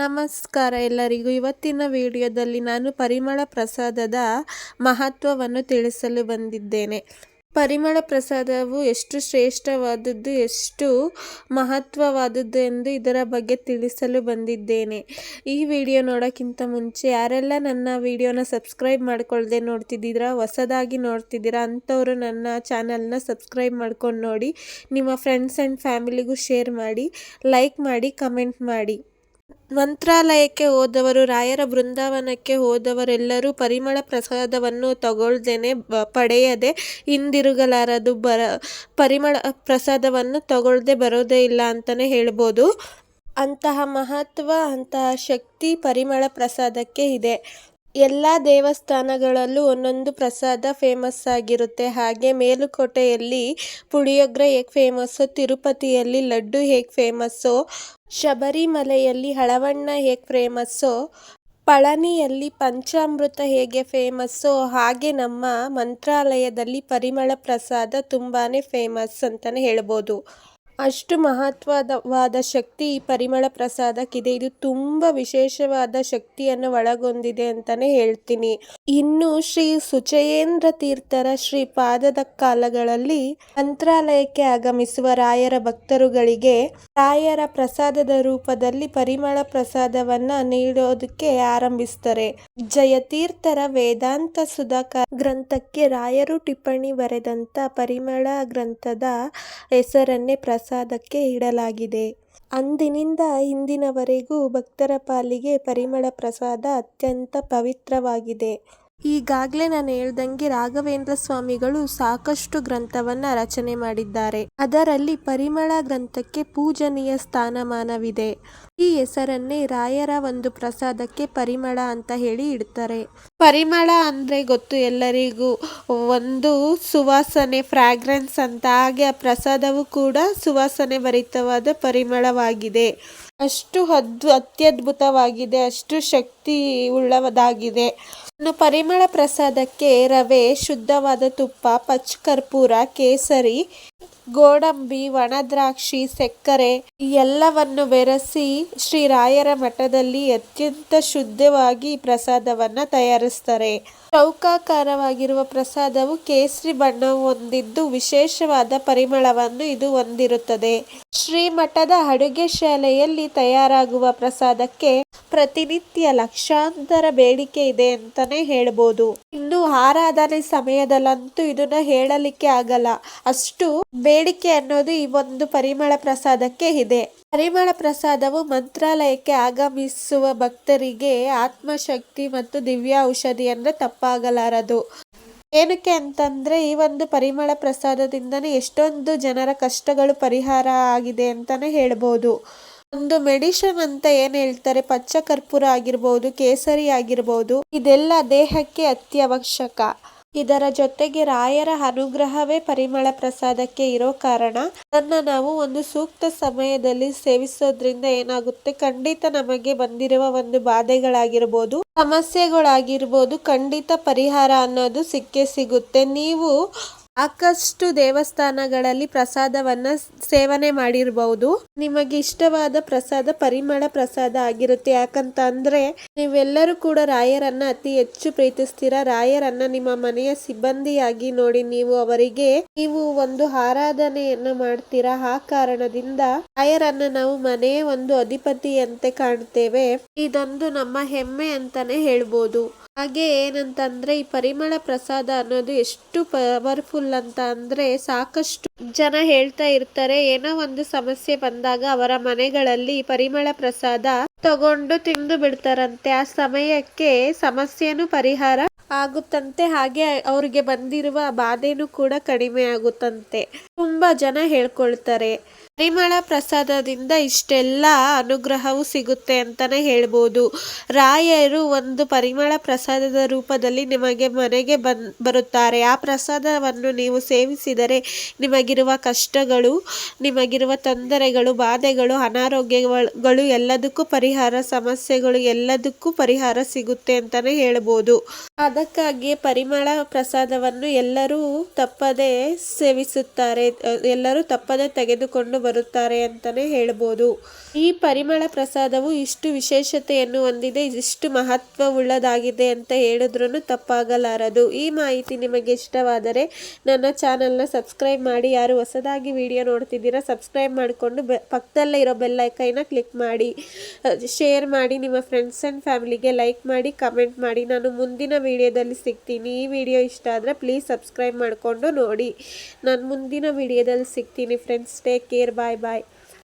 ನಮಸ್ಕಾರ ಎಲ್ಲರಿಗೂ. ಇವತ್ತಿನ ವಿಡಿಯೋದಲ್ಲಿ ನಾನು ಪರಿಮಳ ಪ್ರಸಾದದ ಮಹತ್ವವನ್ನು ತಿಳಿಸಲು ಬಂದಿದ್ದೇನೆ. ಪರಿಮಳ ಪ್ರಸಾದವು ಎಷ್ಟು ಶ್ರೇಷ್ಠವಾದದ್ದು, ಎಷ್ಟು ಮಹತ್ವವಾದದ್ದು ಎಂದು ಇದರ ಬಗ್ಗೆ ತಿಳಿಸಲು ಬಂದಿದ್ದೇನೆ. ಈ ವಿಡಿಯೋ ನೋಡೋಕ್ಕಿಂತ ಮುಂಚೆ ಯಾರೆಲ್ಲ ನನ್ನ ವಿಡಿಯೋನ ಸಬ್ಸ್ಕ್ರೈಬ್ ಮಾಡ್ಕೊಳ್ಳದೆ ನೋಡ್ತಿದ್ದೀರಾ, ಹೊಸದಾಗಿ ನೋಡ್ತಿದ್ದೀರಾ ಅಂಥವರು ನನ್ನ ಚಾನಲ್ನ ಸಬ್ಸ್ಕ್ರೈಬ್ ಮಾಡ್ಕೊಂಡು ನೋಡಿ, ನಿಮ್ಮ ಫ್ರೆಂಡ್ಸ್ ಆ್ಯಂಡ್ ಫ್ಯಾಮಿಲಿಗೂ ಶೇರ್ ಮಾಡಿ, ಲೈಕ್ ಮಾಡಿ, ಕಮೆಂಟ್ ಮಾಡಿ. ಮಂತ್ರಾಲಯಕ್ಕೆ ಹೋದವರು, ರಾಯರ ಬೃಂದಾವನಕ್ಕೆ ಹೋದವರೆಲ್ಲರೂ ಪರಿಮಳ ಪ್ರಸಾದವನ್ನು ತಗೊಳ್ದೇನೆ ಪಡೆಯದೆ ಹಿಂದಿರುಗಲಾರದು. ಬರ, ಪರಿಮಳ ಪ್ರಸಾದವನ್ನು ತಗೊಳ್ಳದೆ ಬರೋದೇ ಇಲ್ಲ ಅಂತಲೇ ಹೇಳ್ಬೋದು. ಅಂತಹ ಮಹತ್ವ, ಅಂತಹ ಶಕ್ತಿ ಪರಿಮಳ ಪ್ರಸಾದಕ್ಕೆ ಇದೆ. ಎಲ್ಲ ದೇವಸ್ಥಾನಗಳಲ್ಲೂ ಒಂದೊಂದು ಪ್ರಸಾದ ಫೇಮಸ್ ಆಗಿರುತ್ತೆ. ಹಾಗೆ ಮೇಲುಕೋಟೆಯಲ್ಲಿ ಪುಳಿಯೋಗ್ರೆ ಹೇಗೆ ಫೇಮಸ್ಸು ತಿರುಪತಿಯಲ್ಲಿ ಲಡ್ಡು ಹೇಗೆ ಫೇಮಸ್ಸು ಶಬರಿಮಲೆಯಲ್ಲಿ ಹಳವಣ್ಣ ಹೇಗೆ ಫೇಮಸ್ಸು ಪಳನಿಯಲ್ಲಿ ಪಂಚಾಮೃತ ಹೇಗೆ ಫೇಮಸ್ಸು ಹಾಗೆ ನಮ್ಮ ಮಂತ್ರಾಲಯದಲ್ಲಿ ಪರಿಮಳ ಪ್ರಸಾದ ತುಂಬಾ ಫೇಮಸ್ ಅಂತಲೇ ಹೇಳ್ಬೋದು. ಅಷ್ಟು ಮಹತ್ವದವಾದ ಶಕ್ತಿ ಈ ಪರಿಮಳ ಪ್ರಸಾದಕ್ಕಿದೆ ಇದು. ತುಂಬ ವಿಶೇಷವಾದ ಶಕ್ತಿಯನ್ನು ಒಳಗೊಂಡಿದೆ ಅಂತಲೇ ಹೇಳ್ತೀನಿ. ಇನ್ನು ಶ್ರೀ ಸುಚಯೇಂದ್ರ ತೀರ್ಥರ ಶ್ರೀ ಪಾದದ ಕಾಲಗಳಲ್ಲಿ ಮಂತ್ರಾಲಯಕ್ಕೆ ಆಗಮಿಸುವ ರಾಯರ ಭಕ್ತರುಗಳಿಗೆ ರಾಯರ ಪ್ರಸಾದದ ರೂಪದಲ್ಲಿ ಪರಿಮಳ ಪ್ರಸಾದವನ್ನ ನೀಡೋದಕ್ಕೆ ಆರಂಭಿಸ್ತಾರೆ. ಜಯತೀರ್ಥರ ವೇದಾಂತ ಸುಧಾಕ ಗ್ರಂಥಕ್ಕೆ ರಾಯರು ಟಿಪ್ಪಣಿ ಬರೆದಂತ ಪರಿಮಳ ಗ್ರಂಥದ ಹೆಸರನ್ನೇ ಪ್ರಸಾದಕ್ಕೆ ಇಡಲಾಗಿದೆ. ಅಂದಿನಿಂದ ಇಂದಿನವರೆಗೂ ಭಕ್ತರ ಪಾಲಿಗೆ ಪರಿಮಳ ಪ್ರಸಾದ ಅತ್ಯಂತ ಪವಿತ್ರವಾಗಿದೆ. ಈಗಾಗಲೇ ನಾನು ಹೇಳ್ದಂಗೆ ರಾಘವೇಂದ್ರ ಸ್ವಾಮಿಗಳು ಸಾಕಷ್ಟು ಗ್ರಂಥವನ್ನ ರಚನೆ ಮಾಡಿದ್ದಾರೆ. ಅದರಲ್ಲಿ ಪರಿಮಳ ಗ್ರಂಥಕ್ಕೆ ಪೂಜನೀಯ ಸ್ಥಾನಮಾನವಿದೆ. ಈ ಹೆಸರನ್ನೇ ರಾಯರ ಒಂದು ಪ್ರಸಾದಕ್ಕೆ ಪರಿಮಳ ಅಂತ ಹೇಳಿ ಇಡ್ತಾರೆ. ಪರಿಮಳ ಅಂದ್ರೆ ಗೊತ್ತು ಎಲ್ಲರಿಗೂ. ಒಂದು ಸುವಾಸನೆ, ಫ್ರಾಗ್ರೆನ್ಸ್ ಅಂತ. ಹಾಗೆ ಆ ಪ್ರಸಾದವು ಕೂಡ ಸುವಾಸನೆ ಭರಿತವಾದ ಪರಿಮಳವಾಗಿದೆ. ಅಷ್ಟು ಅದ್ಭು, ಅತ್ಯದ್ಭುತವಾಗಿದೆ, ಅಷ್ಟು ಶಕ್ತಿ ಉಳ್ಳವದಾಗಿದೆ ಇನ್ನು ಪರಿಮಳ ಪ್ರಸಾದಕ್ಕೆ ರವೆ, ಶುದ್ಧವಾದ ತುಪ್ಪ ಪಚ್ಚ ಕರ್ಪೂರ, ಕೇಸರಿ ಗೋಡಂಬಿ, ಒಣದ್ರಾಕ್ಷಿ, ಸಕ್ಕರೆ ಎಲ್ಲವನ್ನು ಬೆರೆಸಿ ಶ್ರೀ ರಾಯರ ಮಠದಲ್ಲಿ ಅತ್ಯಂತ ಶುದ್ಧವಾಗಿ ಪ್ರಸಾದವನ್ನ ತಯಾರಿಸ್ತಾರೆ. ಚೌಕಾಕಾರವಾಗಿರುವ ಪ್ರಸಾದವು ಕೇಸರಿ ಬಣ್ಣ ಹೊಂದಿದ್ದು ವಿಶೇಷವಾದ ಪರಿಮಳವನ್ನು ಇದು ಹೊಂದಿರುತ್ತದೆ. ಶ್ರೀಮಠದ ಅಡುಗೆ ಶಾಲೆಯಲ್ಲಿ ತಯಾರಾಗುವ ಪ್ರಸಾದಕ್ಕೆ ಪ್ರತಿನಿತ್ಯ ಲಕ್ಷಾಂತರ ಬೇಡಿಕೆ ಇದೆ ಅಂತಾನೆ ಹೇಳ್ಬೋದು. ಇನ್ನು ಆರಾಧನೆ ಸಮಯದಲ್ಲಂತೂ ಇದನ್ನ ಹೇಳಲಿಕ್ಕೆ ಆಗಲ್ಲ. ಅಷ್ಟು ಬೇಡಿಕೆ ಅನ್ನೋದು ಈ ಒಂದು ಪರಿಮಳ ಪ್ರಸಾದಕ್ಕೆ ಇದೆ. ಪರಿಮಳ ಪ್ರಸಾದವು ಮಂತ್ರಾಲಯಕ್ಕೆ ಆಗಮಿಸುವ ಭಕ್ತರಿಗೆ ಆತ್ಮಶಕ್ತಿ ಮತ್ತು ದಿವ್ಯ ಔಷಧಿ ಅಂದ್ರೆ ತಪ್ಪಾಗಲಾರದು. ಏನಕ್ಕೆ ಅಂತಂದ್ರೆ ಈ ಒಂದು ಪರಿಮಳ ಪ್ರಸಾದದಿಂದನೇ ಎಷ್ಟೊಂದು ಜನರ ಕಷ್ಟಗಳು ಪರಿಹಾರ ಆಗಿದೆ ಅಂತಾನೆ ಹೇಳ್ಬೋದು. ಒಂದು ಮೆಡಿಷನ್ ಅಂತ ಏನು ಹೇಳ್ತಾರೆ? ಪಚ್ಚ ಕರ್ಪೂರ ಆಗಿರ್ಬೋದು, ಕೇಸರಿ ಆಗಿರ್ಬೋದು, ಇದೆಲ್ಲ ದೇಹಕ್ಕೆ ಅತ್ಯವಶ್ಯಕ. ಇದರ ಜೊತೆಗೆ ರಾಯರ ಅನುಗ್ರಹವೇ ಪರಿಮಳ ಪ್ರಸಾದಕ್ಕೆ ಇರೋ ಕಾರಣ ಅದನ್ನ ನಾವು ಒಂದು ಸೂಕ್ತ ಸಮಯದಲ್ಲಿ ಸೇವಿಸೋದ್ರಿಂದ ಏನಾಗುತ್ತೆ? ಖಂಡಿತ ನಮಗೆ ಬಂದಿರುವ ಒಂದು ಬಾಧೆಗಳಾಗಿರ್ಬೋದು, ಸಮಸ್ಯೆಗಳಾಗಿರ್ಬೋದು ಖಂಡಿತ ಪರಿಹಾರ ಅನ್ನೋದು ಸಿಕ್ಕೇ ಸಿಗುತ್ತೆ. ನೀವು ಸಾಕಷ್ಟು ದೇವಸ್ಥಾನಗಳಲ್ಲಿ ಪ್ರಸಾದವನ್ನ ಸೇವನೆ ಮಾಡಿರಬಹುದು ನಿಮಗೆ ಇಷ್ಟವಾದ ಪ್ರಸಾದ ಪರಿಮಳ ಪ್ರಸಾದ ಆಗಿರುತ್ತೆ. ಯಾಕಂತ ಅಂದ್ರೆ ನೀವೆಲ್ಲರೂ ಕೂಡ ರಾಯರನ್ನ ಅತಿ ಹೆಚ್ಚು ಪ್ರೀತಿಸ್ತೀರಾ? ರಾಯರನ್ನ ನಿಮ್ಮ ಮನೆಯ ಸಿಬ್ಬಂದಿಯಾಗಿ ನೋಡಿ ನೀವು ಅವರಿಗೆ ನೀವು ಒಂದು ಆರಾಧನೆಯನ್ನ ಮಾಡ್ತೀರಾ? ಆ ಕಾರಣದಿಂದ ರಾಯರನ್ನ ನಾವು ಮನೆಯ ಒಂದು ಅಧಿಪತಿಯಂತೆ ಕಾಣ್ತೇವೆ. ಇದೊಂದು ನಮ್ಮ ಹೆಮ್ಮೆ ಅಂತಾನೆ ಹೇಳ್ಬೋದು. ಹಾಗೆ ಏನಂತಂದ್ರೆ, ಈ ಪರಿಮಳ ಪ್ರಸಾದ ಅನ್ನೋದು ಎಷ್ಟು ಪವರ್ಫುಲ್ ಅಂತ ಅಂದ್ರೆ ಸಾಕಷ್ಟು ಜನ ಹೇಳ್ತಾ ಇರ್ತಾರೆ. ಏನೋ ಒಂದು ಸಮಸ್ಯೆ ಬಂದಾಗ ಅವರ ಮನೆಗಳಲ್ಲಿ ಪರಿಮಳ ಪ್ರಸಾದ ತಗೊಂಡು ತಿಂದು ಬಿಡ್ತಾರಂತೆ. ಆ ಸಮಯಕ್ಕೆ ಸಮಸ್ಯೆನೂ ಪರಿಹಾರ ಆಗುತ್ತಂತೆ. ಹಾಗೆ ಅವ್ರಿಗೆ ಬಂದಿರುವ ಬಾಧೆನೂ ಕೂಡ ಕಡಿಮೆ ಆಗುತ್ತಂತೆ. ತುಂಬಾ ಜನ ಹೇಳ್ಕೊಳ್ತಾರೆ. ಪರಿಮಳ ಪ್ರಸಾದದಿಂದ ಇಷ್ಟೆಲ್ಲ ಅನುಗ್ರಹವು ಸಿಗುತ್ತೆ ಅಂತಾನೆ ಹೇಳ್ಬೋದು. ರಾಯರು ಒಂದು ಪರಿಮಳ ಪ್ರಸಾದದ ರೂಪದಲ್ಲಿ ನಿಮಗೆ ಮನೆಗೆ ಬನ್ ಬರುತ್ತಾರೆ. ಆ ಪ್ರಸಾದವನ್ನು ನೀವು ಸೇವಿಸಿದರೆ ನಿಮಗಿರುವ ಕಷ್ಟಗಳು, ನಿಮಗಿರುವ ತೊಂದರೆಗಳು, ಬಾಧೆಗಳು, ಅನಾರೋಗ್ಯಗಳು ಎಲ್ಲದಕ್ಕೂ ಪರಿಹಾರ, ಸಮಸ್ಯೆಗಳು ಎಲ್ಲದಕ್ಕೂ ಪರಿಹಾರ ಸಿಗುತ್ತೆ ಅಂತಾನೆ ಹೇಳ್ಬೋದು. ಅದಕ್ಕಾಗಿಯೇ ಪರಿಮಳ ಪ್ರಸಾದವನ್ನು ಎಲ್ಲರೂ ತಪ್ಪದೆ ಸೇವಿಸುತ್ತಾರೆ. ಎಲ್ಲರೂ ತಪ್ಪದೆ ತೆಗೆದುಕೊಂಡು ಬರುತ್ತಾರೆ ಅಂತಲೇ ಹೇಳ್ಬೋದು. ಈ ಪರಿಮಳ ಪ್ರಸಾದವು ಇಷ್ಟು ವಿಶೇಷತೆಯನ್ನು ಹೊಂದಿದೆ, ಇಷ್ಟು ಮಹತ್ವವುಳ್ಳದಾಗಿದೆ ಅಂತ ಹೇಳಿದ್ರೂ ತಪ್ಪಾಗಲಾರದು. ಈ ಮಾಹಿತಿ ನಿಮಗೆ ಇಷ್ಟವಾದರೆ ನನ್ನ ಚಾನಲ್ನ ಸಬ್ಸ್ಕ್ರೈಬ್ ಮಾಡಿ. ಯಾರು ಹೊಸದಾಗಿ ವಿಡಿಯೋ ನೋಡ್ತಿದ್ದೀರಾ, ಸಬ್ಸ್ಕ್ರೈಬ್ ಮಾಡಿಕೊಂಡು ಬೆ ಪಕ್ಕದಲ್ಲೇ ಇರೋ ಬೆಲ್ಲೈಕೈನ ಕ್ಲಿಕ್ ಮಾಡಿ. ಶೇರ್ ಮಾಡಿ, ನಿಮ್ಮ ಫ್ರೆಂಡ್ಸ್ ಆ್ಯಂಡ್ ಫ್ಯಾಮಿಲಿಗೆ ಲೈಕ್ ಮಾಡಿ, ಕಮೆಂಟ್ ಮಾಡಿ. ನಾನು ಮುಂದಿನ ವಿಡಿಯೋದಲ್ಲಿ ಸಿಗ್ತೀನಿ. ಈ ವಿಡಿಯೋ ಇಷ್ಟ ಆದರೆ ಪ್ಲೀಸ್ ಸಬ್ಸ್ಕ್ರೈಬ್ ಮಾಡಿಕೊಂಡು ನೋಡಿ. ನಾನು ಮುಂದಿನ ವಿಡಿಯೋದಲ್ಲಿ ಸಿಗ್ತೀನಿ. Friends, take care. ಬಾಯ್ ಬಾಯ್